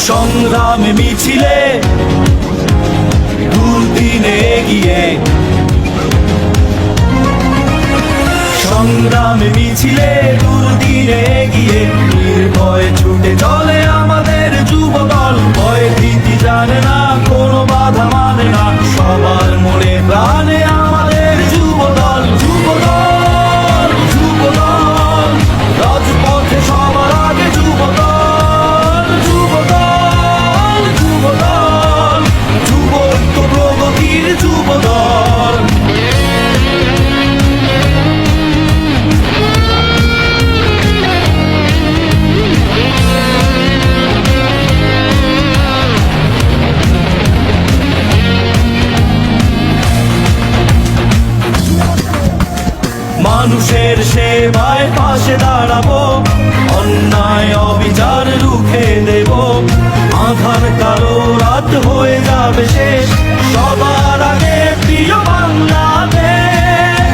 সংগ্রামে মিছিলে দুর্দিনে গিয়ে সংগ্রাম মিছিলে দুর্দিনে গিয়ে নির্ভয় ছুটে চলে মানুষের সেবায় পাশে দাঁড়াবো, অন্যায় অবিচার রুখে দেব। আধার কালো রাত হয়ে যাবে শেষ, সবার আগে প্রিয় বাংলাদেশ।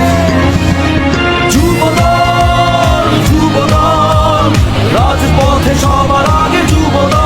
যুবদল যুবদল, রাজপথে সবার আগে যুবদল।